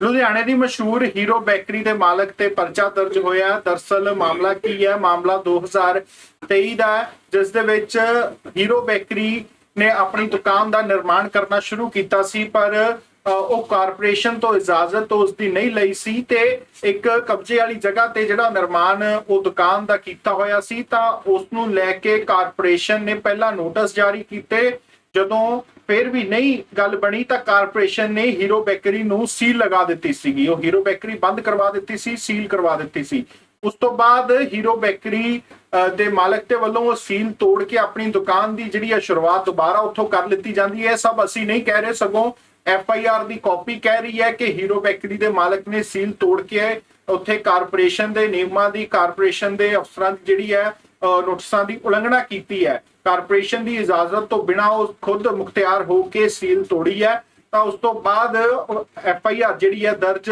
ਲੁਧਿਆਣੇ ਦੀ ਮਸ਼ਹੂਰ hero bakery ਦੇ ਮਾਲਕ ਤੇ ਪਰਚਾ ਦਰਜ ਹੋਇਆ। ਦਰਸਲ ਮਾਮਲਾ ਕੀ ਹੈ? ਮਾਮਲਾ 2023 ਦਾ ਹੈ, ਜਿਸ ਦੇ ਵਿੱਚ ਹੀਰੋ ਬੇਕਰੀ ਨੇ ਆਪਣੀ ਦੁਕਾਨ ਦਾ ਨਿਰਮਾਣ ਕਰਨਾ ਸ਼ੁਰੂ ਕੀਤਾ ਸੀ ਪਰ ਉਹ ਕਾਰਪੋਰੇਸ਼ਨ ਤੋਂ ਇਜਾਜ਼ਤ ਉਸ ਦੀ ਨਹੀਂ ਲਈ ਸੀ ਤੇ ਇੱਕ ਕਬਜ਼ੇ ਵਾਲੀ ਜਗ੍ਹਾ ਤੇ ਜਿਹੜਾ ਨਿਰਮਾਣ ਉਹ ਦੁਕਾਨ ਦਾ ਕੀਤਾ ਹੋਇਆ ਸੀ ਤਾਂ ਉਸ ਨੂੰ ਲੈ ਕੇ ਕਾਰਪੋਰੇਸ਼ਨ ਨੇ ਪਹਿਲਾਂ ਨੋਟਿਸ ਜਾਰੀ ਕੀਤੇ ਜਦੋਂ ਫਿਰ ਵੀ ਨਹੀਂ ਗੱਲ ਬਣੀ ਤਾਂ ਕਾਰਪੋਰੇਸ਼ਨ ਨੇ ਹੀਰੋ ਬੇਕਰੀ ਨੂੰ ਸੀਲ ਲਗਾ ਦਿੱਤੀ ਸੀਗੀ। ਉਹ ਹੀਰੋ ਬੇਕਰੀ ਬੰਦ ਕਰਵਾ ਦਿੱਤੀ ਸੀ, ਸੀਲ ਕਰਵਾ ਦਿੱਤੀ ਸੀ। ਉਸ ਤੋਂ ਬਾਅਦ ਹੀਰੋ ਬੇਕਰੀ ਦੇ ਮਾਲਕ ਦੇ ਵੱਲੋਂ ਉਹ ਸੀਲ ਤੋੜ ਕੇ ਆਪਣੀ ਦੁਕਾਨ ਦੀ ਜਿਹੜੀ ਹੈ ਸ਼ੁਰੂਆਤ ਦੁਬਾਰਾ ਉੱਥੋਂ ਕਰ ਲਿੱਤੀ ਜਾਂਦੀ ਹੈ। ਸਭ ਅਸੀਂ ਨਹੀਂ ਕਹਿ ਰਹੇ, ਸਗੋਂ ਐਫ ਆਈ ਆਰ ਦੀ ਕਾਪੀ ਕਹਿ ਰਹੀ ਹੈ ਕਿ ਹੀਰੋ ਬੇਕਰੀ ਦੇ ਮਾਲਕ ਨੇ ਸੀਲ ਤੋੜ ਕੇ ਉੱਥੇ ਕਾਰਪੋਰੇਸ਼ਨ ਦੇ ਨਿਯਮਾਂ ਦੀ, ਕਾਰਪੋਰੇਸ਼ਨ ਦੇ ਅਫਸਰਾਂ ਦੀ ਜਿਹੜੀ ਹੈ ਨੋਟਿਸਾਂ ਦੀ ਉਲੰਘਣਾ ਕੀਤੀ ਹੈ। ਕਾਰਪੋਰੇਸ਼ਨ ਦੀ ਇਜਾਜ਼ਤ ਤੋਂ ਬਿਨਾਂ ਉਹ ਖੁਦ ਮੁਖਤਿਆਰ ਹੋ ਕੇ ਸੀਲ ਤੋੜੀ ਹੈ। ਤਾਂ ਉਸ ਤੋਂ ਬਾਅਦ ਐਫ ਆਈ ਆਰ ਜਿਹੜੀ ਹੈ ਦਰਜ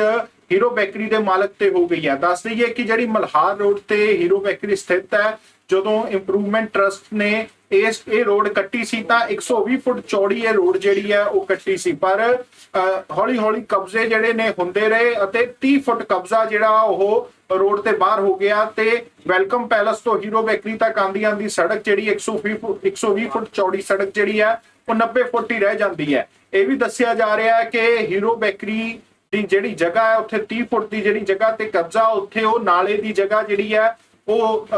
ਹੀਰੋ ਬੇਕਰੀ ਦੇ ਮਾਲਕ ਤੇ ਹੋ ਗਈ ਹੈ। ਦੱਸ ਦਈਏ ਕਿ ਜਿਹੜੀ ਮਲਹਾਰ ਰੋਡ ਤੇ ਹੀਰੋ ਬੇਕਰੀ ਸਥਿਤ ਹੈ, ਜਦੋਂ ਇੰਪਰੂਵਮੈਂਟ ਟਰਸਟ ਨੇ ਇਸ, ਇਹ ਰੋਡ ਕੱਟੀ ਸੀ ਤਾਂ 120 ਫੁੱਟ ਚੌੜੀ ਇਹ ਰੋਡ ਜਿਹੜੀ ਹੈ ਉਹ ਕੱਟੀ ਸੀ। ਪਰ ਹੌਲੀ ਹੌਲੀ ਕਬਜ਼ੇ ਜਿਹੜੇ ਨੇ ਹੁੰਦੇ ਰਹੇ ਅਤੇ 30 ਫੁੱਟ ਕਬਜ਼ਾ ਜਿਹੜਾ ਉਹ ਰੋਡ ਤੇ ਬਾਹਰ ਹੋ ਗਿਆ ਤੇ ਵੈਲਕਮ ਪੈਲਸ ਤੋਂ ਹੀਰੋ ਬੇਕਰੀ ਤੱਕ ਆਂਦੀ ਆਂਦੀ ਸੜਕ ਜਿਹੜੀ 120 ਫੁੱਟ 120 ਫੁੱਟ ਚੌੜੀ ਸੜਕ ਜਿਹੜੀ ਹੈ ਉਹ 90 ਫੁੱਟ ਹੀ ਰਹਿ ਜਾਂਦੀ ਹੈ। ਇਹ ਵੀ ਦੱਸਿਆ ਜਾ ਰਿਹਾ ਹੈ ਕਿ ਹੀਰੋ ਬੇਕਰੀ ਦੀ ਜਿਹੜੀ ਜਗ੍ਹਾ ਹੈ, ਉੱਥੇ 30 ਫੁੱਟ ਦੀ ਜਿਹੜੀ ਜਗ੍ਹਾ ਤੇ ਕਬਜ਼ਾ, ਉੱਥੇ ਉਹ ਨਾਲੇ ਦੀ ਜਗ੍ਹਾ ਜਿਹੜੀ ਹੈ, ਉਹ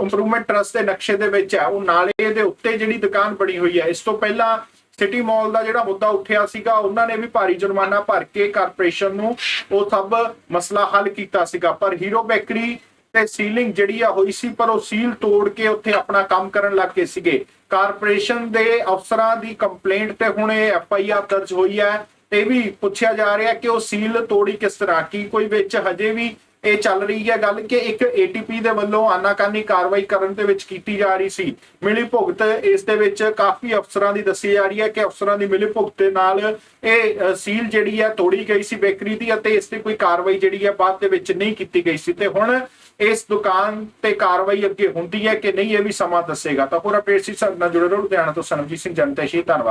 ਇੰਪਰੂਵਮੈਂਟ ਟਰਸਟ ਦੇ ਨਕਸ਼ੇ ਦੇ ਵਿੱਚ ਹੈ। ਉਹ ਨਾਲੇ ਦੇ ਉੱਤੇ ਜਿਹੜੀ ਦੁਕਾਨ ਬਣੀ ਹੋਈ ਹੈ। ਇਸ ਤੋਂ ਪਹਿਲਾਂ ਸਿਟੀ ਮਾਲ ਦਾ ਜਿਹੜਾ ਮੁੱਦਾ ਉੱਠਿਆ ਸੀਗਾ, ਉਹਨਾਂ ਨੇ ਵੀ ਭਾਰੀ ਜੁਰਮਾਨਾ ਭਰ ਕੇ ਕਾਰਪੋਰੇਸ਼ਨ ਨੂੰ ਉਹ ਸਭ ਮਸਲਾ ਹੱਲ ਕੀਤਾ ਸੀਗਾ। ਪਰ ਹੀਰੋ ਬੇਕਰੀ ਤੇ ਸੀਲਿੰਗ ਜਿਹੜੀ ਆ ਹੋਈ ਸੀ, ਪਰ ਉਹ ਸੀਲ ਤੋੜ ਕੇ ਉੱਥੇ ਆਪਣਾ ਕੰਮ ਕਰਨ ਲੱਗ ਗਏ ਸੀਗੇ। ਕਾਰਪੋਰੇਸ਼ਨ ਦੇ ਅਫਸਰਾਂ ਦੀ ਕੰਪਲੇਂਟ ਤੇ ਹੁਣ ਇਹ ਐਫ ਆਈ ਆਰ ਦਰਜ ਹੋਈ ਹੈ। ਤੇ ਇਹ ਵੀ ਪੁੱਛਿਆ ਜਾ ਰਿਹਾ ਕਿ ਉਹ ਸੀਲ ਤੋੜੀ ਕਿਸ ਤਰ੍ਹਾਂ? ਕੀ ਕੋਈ ਵਿੱਚ ਹਜੇ ਵੀ ਇਹ ਚੱਲ ਰਹੀ ਹੈ ਗੱਲ ਕਿ ਇੱਕ ਏਟੀਪੀ ਦੇ ਵੱਲੋਂ ਆਨਾਕਾਨੀ ਕਾਰਵਾਈ ਕਰਨ ਦੇ ਵਿੱਚ ਕੀਤੀ ਜਾ ਰਹੀ ਸੀ। ਮਿਲੀ ਭੁਗਤ ਇਸ ਦੇ ਵਿੱਚ ਕਾਫੀ ਅਫਸਰਾਂ ਦੀ ਦੱਸੀ ਜਾ ਰਹੀ ਹੈ ਕਿ ਅਫਸਰਾਂ ਦੀ ਮਿਲੀ ਭੁਗਤ ਦੇ ਨਾਲ ਇਹ ਸੀਲ ਜਿਹੜੀ ਹੈ ਤੋੜੀ ਗਈ ਸੀ ਬੇਕਰੀ ਦੀ ਅਤੇ ਇਸ ਤੇ ਕੋਈ ਕਾਰਵਾਈ ਜਿਹੜੀ ਹੈ ਬਾਅਦ ਦੇ ਵਿੱਚ ਨਹੀਂ ਕੀਤੀ ਗਈ ਸੀ। ਤੇ ਹੁਣ ਇਸ ਦੁਕਾਨ ਤੇ ਕਾਰਵਾਈ ਅੱਗੇ ਹੁੰਦੀ ਹੈ ਕਿ ਨਹੀਂ ਇਹ ਵੀ ਸਮਾਂ ਦੱਸੇਗਾ। ਤਾਂ ਪੂਰਾ ਪੇਸ਼ ਸੀ ਸਾਡੇ ਨਾਲ ਜੁੜੇ ਰਹੋ। ਲੁਧਿਆਣਾ ਤੋਂ ਸਰਬਜੀਤ ਸਿੰਘ ਜਨਤੇਸ਼ੀ ਧੰਨਵਾਦ।